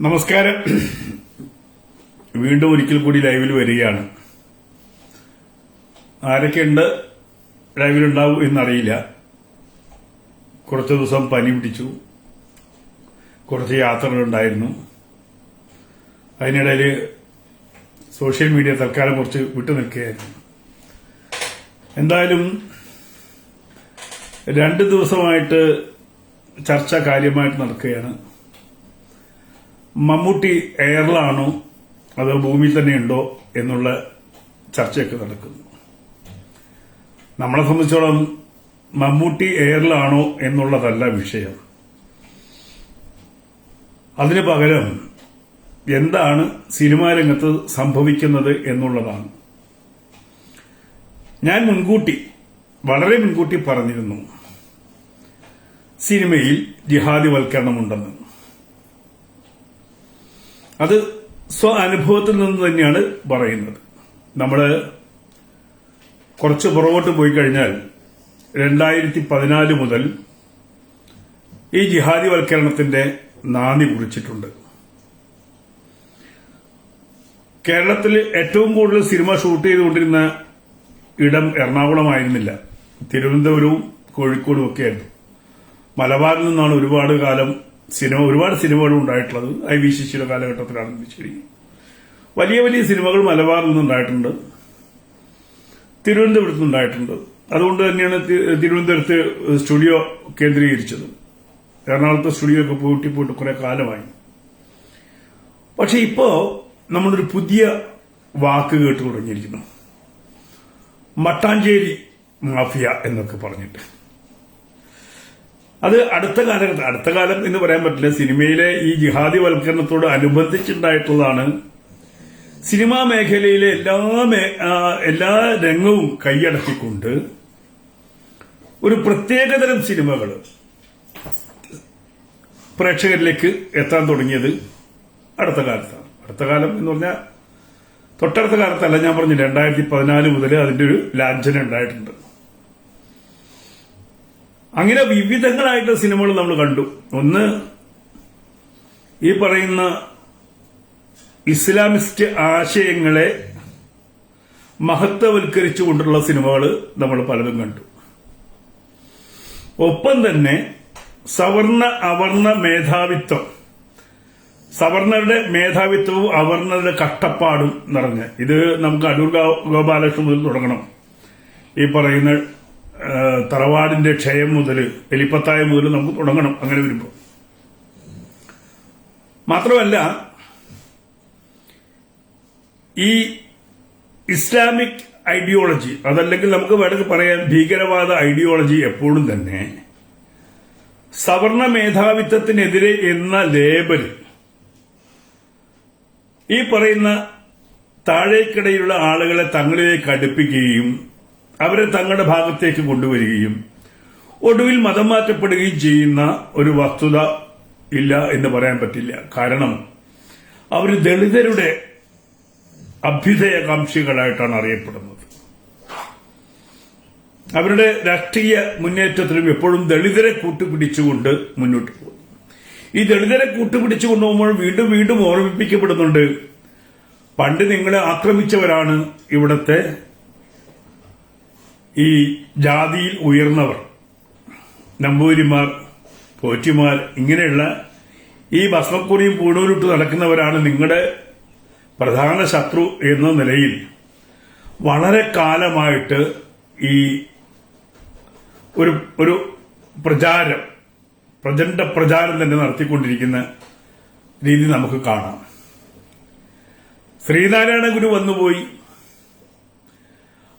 നമസ്കാരം. വീണ്ടും ഒരിക്കൽ കൂടി ലൈവിൽ വരികയാണ്. ആരൊക്കെയുണ്ട്? ലൈവിലുണ്ടാവും എന്നറിയില്ല. കുറച്ച് ദിവസം പനി പിടിച്ചു. കുറച്ച് യാത്രകളുണ്ടായിരുന്നു. അതിനിടയിൽ സോഷ്യൽ മീഡിയ തൽക്കാലം കുറച്ച് വിട്ടു നിൽക്കുകയായിരുന്നു. എന്തായാലും രണ്ട് ദിവസമായിട്ട് ചർച്ച കാര്യമായിട്ട് നടക്കുകയാണ്. മമ്മൂട്ടി എയറിലാണോ? അതോ ഭൂമിയിൽ തന്നെയുണ്ടോ? എന്നുള്ള ചർച്ചയൊക്കെ നടക്കുന്നു. നമ്മളെ സംബന്ധിച്ചോളം മമ്മൂട്ടി എയറിലാണോ എന്നുള്ളതല്ല വിഷയം. അതിന് പകരം എന്താണ് സിനിമാ രംഗത്ത് സംഭവിക്കുന്നത് എന്നുള്ളതാണ്. ഞാൻ മുൻകൂട്ടി വളരെ മുൻകൂട്ടി പറഞ്ഞിരുന്നു സിനിമയിൽ ജിഹാദിവൽക്കരണമുണ്ടെന്ന്. അത് സ്വ അനുഭവത്തിൽ നിന്ന് തന്നെയാണ് പറയുന്നത്. നമ്മൾ കുറച്ച് പുറകോട്ട് പോയി കഴിഞ്ഞാൽ രണ്ടായിരത്തി പതിനാല് മുതൽ ഈ ജിഹാദി ജിഹാദിവൽക്കരണത്തിന്റെ നാന്ദി കുറിച്ചിട്ടുണ്ട്. കേരളത്തിൽ ഏറ്റവും കൂടുതൽ സിനിമ ഷൂട്ട് ചെയ്തുകൊണ്ടിരുന്ന ഇടം എറണാകുളമായിരുന്നില്ല തിരുവനന്തപുരവും കോഴിക്കോടും ഒക്കെയായിരുന്നു. മലബാറിൽ നിന്നാണ് ഒരുപാട് കാലം സിനിമ ഒരുപാട് സിനിമകൾ ഉണ്ടായിട്ടുള്ളത് ഐ വി ശശിയുടെ കാലഘട്ടത്തിലാണെങ്കിലും ശരി വലിയ വലിയ സിനിമകൾ മലബാറിൽ നിന്നുണ്ടായിട്ടുണ്ട് തിരുവനന്തപുരത്ത് നിന്നുണ്ടായിട്ടുണ്ട് അതുകൊണ്ട് തന്നെയാണ് തിരുവനന്തപുരത്ത് സ്റ്റുഡിയോ കേന്ദ്രീകരിച്ചത്. എറണാകുളത്തെ സ്റ്റുഡിയോ ഒക്കെ പൂട്ടി പോയിട്ട് കുറെ കാലമായി. പക്ഷെ ഇപ്പോ നമ്മളൊരു പുതിയ വാക്ക് കേട്ടു തുടങ്ങിയിരിക്കുന്നു. മട്ടാഞ്ചേരി മാഫിയ എന്നൊക്കെ പറഞ്ഞിട്ട്. അത് അടുത്ത കാലഘട്ടം അടുത്ത കാലം എന്ന് പറയാൻ പറ്റില്ല. സിനിമയിലെ ഈ ജിഹാദി വൽക്കരണത്തോട് അനുബന്ധിച്ചുണ്ടായിട്ടുള്ളതാണ് സിനിമാ മേഖലയിലെ എല്ലാ എല്ലാ രംഗവും കൈയടക്കിക്കൊണ്ട് ഒരു പ്രത്യേകതരം സിനിമകൾ പ്രേക്ഷകരിലേക്ക് എത്താൻ തുടങ്ങിയത് അടുത്ത കാലത്താണ്. അടുത്ത കാലം എന്ന് പറഞ്ഞാൽ തൊട്ടടുത്ത കാലത്തല്ല ഞാൻ പറഞ്ഞു രണ്ടായിരത്തി പതിനാല് മുതൽ അതിന്റെ ഒരു ലാഞ്ചന ഉണ്ടായിട്ടുണ്ട്. അങ്ങനെ വിവിധങ്ങളായിട്ടുള്ള സിനിമകൾ നമ്മൾ കണ്ടു. ഒന്ന് ഈ പറയുന്ന ഇസ്ലാമിസ്റ്റ് ആശയങ്ങളെ മഹത്വവൽക്കരിച്ചുകൊണ്ടുള്ള സിനിമകൾ നമ്മൾ പലതും കണ്ടു. ഒപ്പം തന്നെ സവർണ അവർണ മേധാവിത്വം. സവർണരുടെ മേധാവിത്വവും അവർണരുടെ കഷ്ടപ്പാടും നിറഞ്ഞ്. ഇത് നമുക്ക് അടൂർ ഗോപാലകൃഷ്ണൻ മുതൽ തുടങ്ങണം. ഈ പറയുന്ന തറവാടിന്റെ ക്ഷയം മുതൽ എലിപ്പത്തായം മുതൽ നമുക്ക് തുടങ്ങണം അങ്ങനെ വരുമ്പോൾ മാത്രമല്ല ഈ ഇസ്ലാമിക് ഐഡിയോളജി അതല്ലെങ്കിൽ നമുക്ക് വേണമെങ്കിൽ പറയാം ഭീകരവാദ ഐഡിയോളജി എപ്പോഴും തന്നെ സവർണ മേധാവിത്വത്തിനെതിരെ എന്ന ലേബൽ ഈ പറയുന്ന താഴേക്കിടയിലുള്ള ആളുകളെ തങ്ങളിലേക്ക് അടുപ്പിക്കുകയും അവരെ തങ്ങളുടെ ഭാഗത്തേക്ക് കൊണ്ടുവരികയും ഒടുവിൽ മതം മാറ്റപ്പെടുകയും ചെയ്യുന്ന ഒരു വസ്തുത ഇല്ല എന്ന് പറയാൻ പറ്റില്ല. കാരണം അവർ ദളിതരുടെ അഭ്യുദയകാംക്ഷികളായിട്ടാണ് അറിയപ്പെടുന്നത്. അവരുടെ രാഷ്ട്രീയ മുന്നേറ്റത്തിലും എപ്പോഴും ദളിതരെ കൂട്ടുപിടിച്ചുകൊണ്ട് മുന്നോട്ട് പോകും ഈ ദളിതരെ കൂട്ടുപിടിച്ചു കൊണ്ടുപോകുമ്പോൾ വീണ്ടും വീണ്ടും ഓർമ്മിപ്പിക്കപ്പെടുന്നുണ്ട് പണ്ട് നിങ്ങളെ ആക്രമിച്ചവരാണ് ഇവിടത്തെ ഈ ജാതിയിൽ ഉയർന്നവർ നമ്പൂരിമാർ പോറ്റിമാർ ഇങ്ങനെയുള്ള ഈ ഭസ്മക്കുറിയും പൂണൂരിട്ട് നടക്കുന്നവരാണ് നിങ്ങളുടെ പ്രധാന ശത്രു എന്ന നിലയിൽ. വളരെ കാലമായിട്ട് ഈ ഒരു ഒരു പ്രചാരം പ്രചണ്ഡ പ്രചാരം തന്നെ നടത്തിക്കൊണ്ടിരിക്കുന്ന രീതി നമുക്ക് കാണാം. ശ്രീനാരായണ ഗുരു വന്നുപോയി.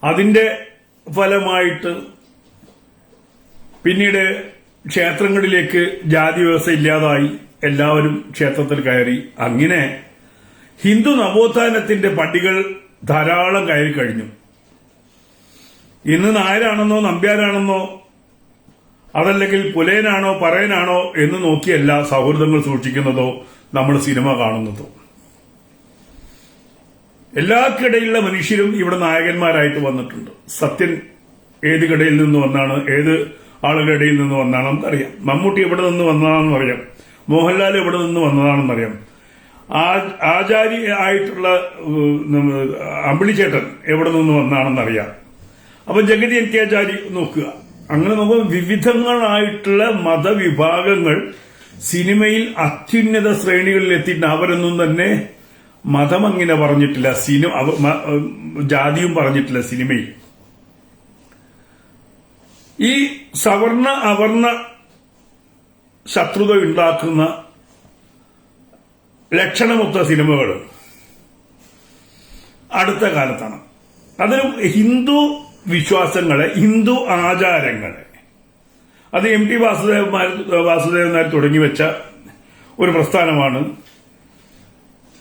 അതിന്റെ ഫലമായിട്ട് പിന്നീട് ക്ഷേത്രങ്ങളിലേക്ക് ജാതി വ്യവസ്ഥ ഇല്ലാതായി എല്ലാവരും ക്ഷേത്രത്തിൽ കയറി. അങ്ങനെ ഹിന്ദു നവോത്ഥാനത്തിന്റെ പടികൾ ധാരാളം കയറി കഴിഞ്ഞു. ഇന്ന് നായരാണെന്നോ നമ്പ്യാരാണെന്നോ അതല്ലെങ്കിൽ പുലയനാണോ പറയനാണോ എന്ന് നോക്കിയല്ല സൗഹൃദങ്ങൾ സൂക്ഷിക്കുന്നതോ നമ്മൾ സിനിമ കാണുന്നതോ. എല്ലാക്കിടയിലുള്ള മനുഷ്യരും ഇവിടെ നായകന്മാരായിട്ട് വന്നിട്ടുണ്ട്. സത്യൻ ഏത് കടയിൽ നിന്ന് വന്നാണ് ഏത് ആളുകളുടെ ഇടയിൽ നിന്ന് വന്നാണ് നമുക്കറിയാം. മമ്മൂട്ടി എവിടെ നിന്ന് വന്നതാണെന്ന് അറിയാം. മോഹൻലാൽ എവിടെ നിന്ന് വന്നതാണെന്ന് അറിയാം. ആചാരി ആയിട്ടുള്ള അമ്പിളി ചേട്ടൻ അമ്പിളിച്ചേട്ടൻ എവിടെ നിന്ന് വന്നാണെന്ന് അറിയാം. അപ്പൊ ജഗതി എൻ കെ നോക്കുക. അങ്ങനെ നോക്കുമ്പോൾ വിവിധങ്ങളായിട്ടുള്ള മതവിഭാഗങ്ങൾ സിനിമയിൽ അത്യുന്നത ശ്രേണികളിൽ എത്തിയിട്ട് അവരൊന്നും തന്നെ മതം അങ്ങനെ പറഞ്ഞിട്ടില്ല സിനിമ ജാതിയും പറഞ്ഞിട്ടില്ല സിനിമയിൽ. ഈ സവർണ അവർണ ശത്രുത ഉണ്ടാക്കുന്ന ലക്ഷണമൊത്ത സിനിമകൾ അടുത്ത കാലത്താണ്. അതിലും ഹിന്ദു വിശ്വാസങ്ങളെ ഹിന്ദു ആചാരങ്ങളെ. അത് എം ടി വാസുദേവന്മാർ വാസുദേവൻ നായർ തുടങ്ങി വെച്ച ഒരു പ്രസ്ഥാനമാണ്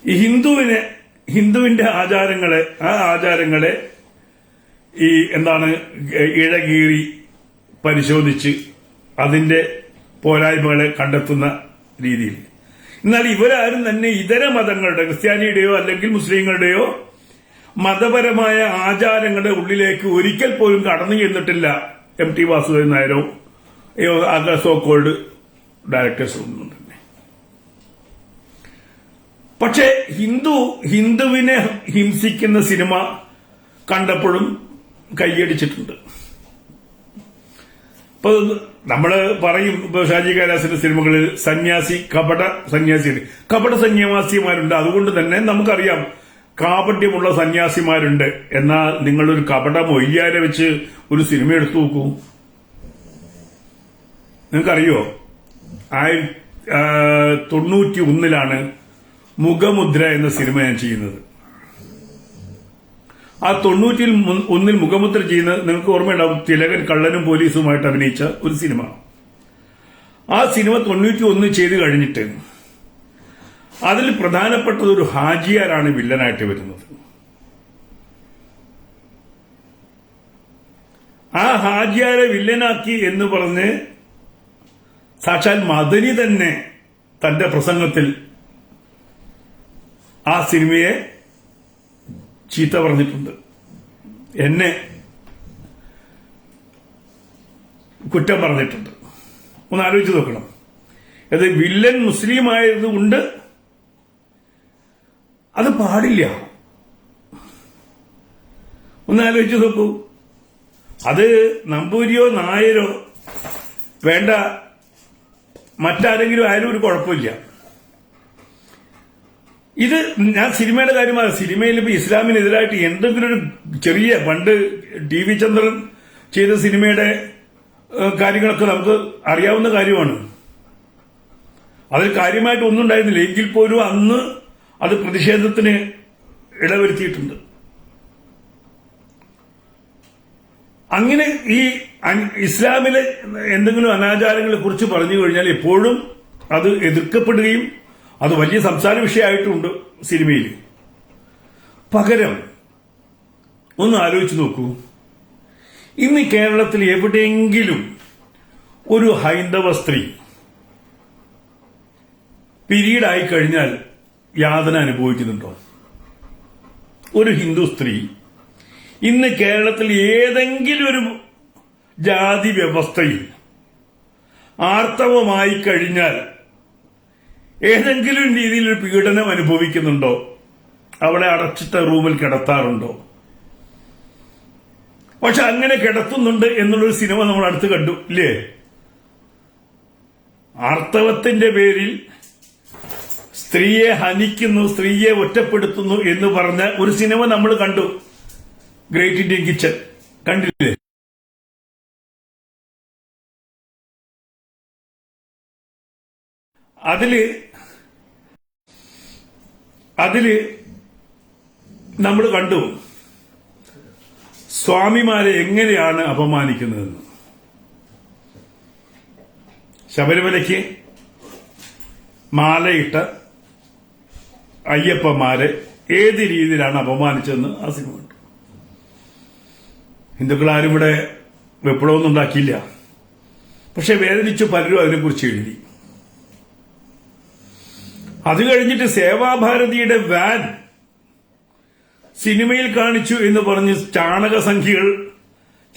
ഈ ഹിന്ദുവിനെ ഹിന്ദുവിന്റെ ആചാരങ്ങളെ ആ ആചാരങ്ങളെ ഈ എന്താണ് ഇഴകീറി പരിശോധിച്ച് അതിന്റെ പോരായ്മകളെ കണ്ടെത്തുന്ന രീതിയിൽ. എന്നാൽ ഇവരാരും തന്നെ ഇതര മതങ്ങളുടെ ക്രിസ്ത്യാനിയുടെയോ അല്ലെങ്കിൽ മുസ്ലിങ്ങളുടെയോ മതപരമായ ആചാരങ്ങളുടെ ഉള്ളിലേക്ക് ഒരിക്കൽ പോലും കടന്നു ചെന്നിട്ടില്ല എം ടി വാസുദേവൻ നായരോ സോ കോൾഡ് ഡയറക്ടേഴ്സ്. ഒന്നും പക്ഷെ ഹിന്ദു ഹിന്ദുവിനെ ഹിംസിക്കുന്ന സിനിമ കണ്ടപ്പോഴും കൈയടിച്ചിട്ടുണ്ട് ഇപ്പൊ നമ്മൾ പറയും ഇപ്പൊ ഷാജി കൈലാസിന്റെ സിനിമകളിൽ സന്യാസി കപട സന്യാസി കപട സന്യാസിമാരുണ്ട്. അതുകൊണ്ട് തന്നെ നമുക്കറിയാം കാപട്യമുള്ള സന്യാസിമാരുണ്ട്. എന്നാൽ നിങ്ങളൊരു കപട മൊയ്യാരെ വെച്ച് ഒരു സിനിമ എടുത്തു നോക്കൂ. നിങ്ങൾക്കറിയോ? ആയിരത്തി തൊണ്ണൂറ്റി ഒന്നിലാണ് മുഖമുദ്ര എന്ന സിനിമ ഞാൻ ചെയ്യുന്നത്. ആ തൊണ്ണൂറ്റിൽ ഒന്നിൽ മുഖമുദ്ര ചെയ്യുന്നത് നിങ്ങൾക്ക് ഓർമ്മയുണ്ടാവും. തിലകൻ കള്ളനും പോലീസുമായിട്ട് അഭിനയിച്ച ഒരു സിനിമ. ആ സിനിമ തൊണ്ണൂറ്റി ഒന്ന് ചെയ്ത് കഴിഞ്ഞിട്ട് അതിൽ പ്രധാനപ്പെട്ടത് ഒരു ഹാജിയാരാണ് വില്ലനായിട്ട് വരുന്നത്. ആ ഹാജിയാരെ വില്ലനാക്കി എന്ന് പറഞ്ഞ് സാക്ഷാൽ മദനി തന്നെ തന്റെ പ്രസംഗത്തിൽ ആ സിനിമയെ ചീത്ത പറഞ്ഞിട്ടുണ്ട്. എന്നെ കുറ്റം പറഞ്ഞിട്ടുണ്ട്. ഒന്ന് ആലോചിച്ച് നോക്കണം. അത് വില്ലൻ മുസ്ലിം ആയതുകൊണ്ട് അത് പാടില്ല. ഒന്ന് ആലോചിച്ച് നോക്കൂ. അത് നമ്പൂരിയോ നായരോ വേണ്ട മറ്റാരെങ്കിലും ആയാലും ഒരു കുഴപ്പമില്ല. ഇത് ഞാൻ സിനിമയുടെ കാര്യമാണ് സിനിമയിൽ ഇപ്പൊ ഇസ്ലാമിനെതിരായിട്ട് എന്തെങ്കിലും ഒരു ചെറിയ പണ്ട് ടി വി ചന്ദ്രൻ ചെയ്ത സിനിമയുടെ കാര്യങ്ങളൊക്കെ നമുക്ക് അറിയാവുന്ന കാര്യമാണ്. അതിൽ കാര്യമായിട്ട് ഒന്നും ഉണ്ടായിരുന്നില്ല. എങ്കിൽ പോലും അന്ന് അത് പ്രതിഷേധത്തിന് ഇടവരുത്തിയിട്ടുണ്ട്. അങ്ങനെ ഈ ഇസ്ലാമിലെ എന്തെങ്കിലും അനാചാരങ്ങളെ കുറിച്ച് പറഞ്ഞു കഴിഞ്ഞാൽ എപ്പോഴും അത് എതിർക്കപ്പെടുകയും അത് വലിയ സംസാര വിഷയമായിട്ടുണ്ട് സിനിമയിൽ. പകരം ഒന്ന് ആലോചിച്ച് നോക്കൂ. ഇന്ന് കേരളത്തിൽ എവിടെയെങ്കിലും ഒരു ഹൈന്ദവ സ്ത്രീ പിരീഡായി കഴിഞ്ഞാൽ യാതന അനുഭവിക്കുന്നുണ്ടോ? ഒരു ഹിന്ദു സ്ത്രീ ഇന്ന് കേരളത്തിൽ ഏതെങ്കിലും ഒരു ജാതി വ്യവസ്ഥയിൽ ആർത്തവമായി കഴിഞ്ഞാൽ ഏതെങ്കിലും രീതിയിൽ ഒരു പീഡനം അനുഭവിക്കുന്നുണ്ടോ? അവളെ അടച്ചിട്ട റൂമിൽ കിടത്താറുണ്ടോ? പക്ഷെ അങ്ങനെ കിടത്തുന്നുണ്ട് എന്നുള്ളൊരു സിനിമ നമ്മൾ അടുത്ത് കണ്ടു ഇല്ലേ? ആർത്തവത്തിന്റെ പേരിൽ സ്ത്രീയെ ഹനിക്കുന്നു സ്ത്രീയെ ഒറ്റപ്പെടുത്തുന്നു എന്ന് പറഞ്ഞ ഒരു സിനിമ നമ്മൾ കണ്ടു. ഗ്രേറ്റ് ഇന്ത്യൻ കിച്ചൺ കണ്ടില്ലേ? അതിൽ അതിൽ നമ്മൾ കണ്ടു സ്വാമിമാരെ എങ്ങനെയാണ് അപമാനിക്കുന്നതെന്ന്. ശബരിമലയ്ക്ക് മാലയിട്ട അയ്യപ്പന്മാരെ ഏത് രീതിയിലാണ് അപമാനിച്ചതെന്ന് ആ സിനിമ കണ്ടു. ഹിന്ദുക്കളാരും ഇവിടെ വിപ്ലവമൊന്നും ഉണ്ടാക്കിയില്ല. പക്ഷെ വേദനിച്ചു പലരും അതിനെക്കുറിച്ച് എഴുതി. അത് കഴിഞ്ഞിട്ട് സേവാഭാരതിയുടെ വാൻ സിനിമയിൽ കാണിച്ചു എന്ന് പറഞ്ഞ് ചാണകസംഖ്യകൾ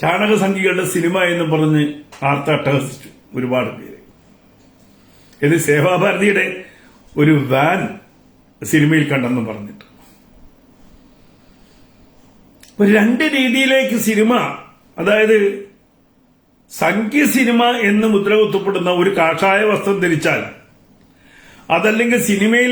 ചാണകസംഖ്യകളുടെ സിനിമ എന്ന് പറഞ്ഞ് ആർത്തട്ടഹസിച്ചു ഒരുപാട് പേര്. ഇത് സേവാഭാരതിയുടെ ഒരു വാൻ സിനിമയിൽ കണ്ടെന്ന് പറഞ്ഞിട്ട്. രണ്ട് രീതിയിലേക്ക് സിനിമ അതായത് സംഖ്യ സിനിമ എന്ന് മുദ്ര കുത്തപ്പെടുന്ന ഒരു കാഷായ വസ്ത്രം ധരിച്ചാൽ അതല്ലെങ്കിൽ സിനിമയിൽ